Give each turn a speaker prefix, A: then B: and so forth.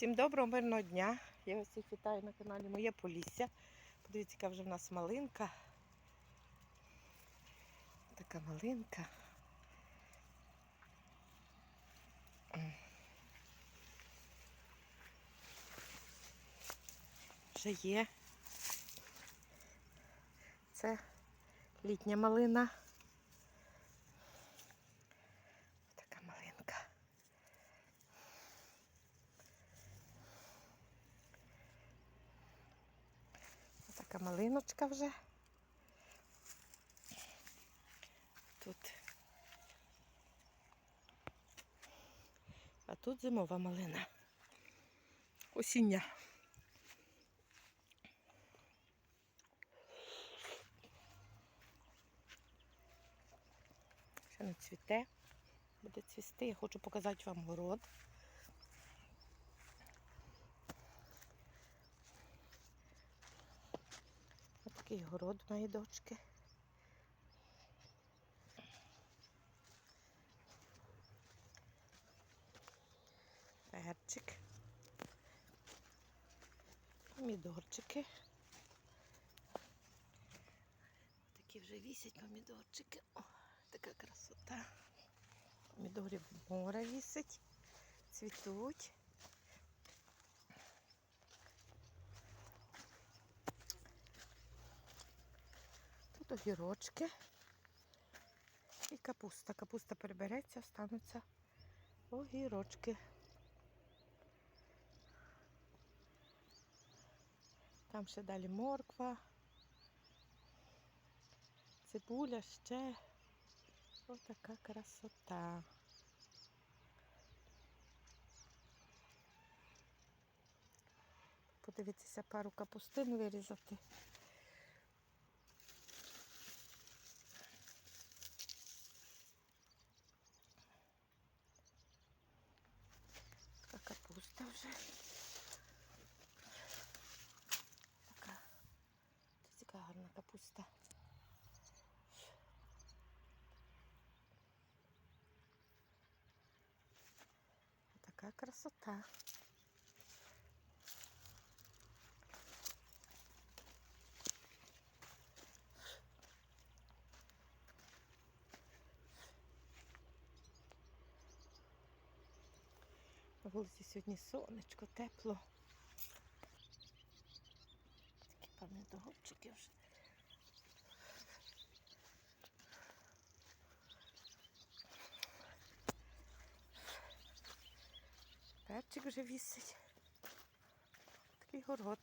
A: Всім доброго, мирного дня. Я вас всіх вітаю на каналі Моє Полісся. Подивіться, яка вже в нас малинка. Така малинка. Вже є. Це літня малина. Така малинка. Така малиночка вже. Тут. А тут зимова малина. Осіння. Ще не цвіте. Буде цвісти. Я хочу показати вам город. Такий город моєї дочки. Перчик. Помідорчики. Такі вже вісять помідорчики. О, така красота. Помідорів море вісить, цвітуть. Огірочки і капуста. Капуста перебереться, остануться огірочки. Там ще далі морква, цибуля ще. Ось така красота. Подивіться, пару капустин вирізати. Така капуста вже. Така. Це така гарна капуста. Така красота. Вулиці сьогодні сонечко, тепло. Такі помідорчики вже. Перчик вже вісить. Такий город.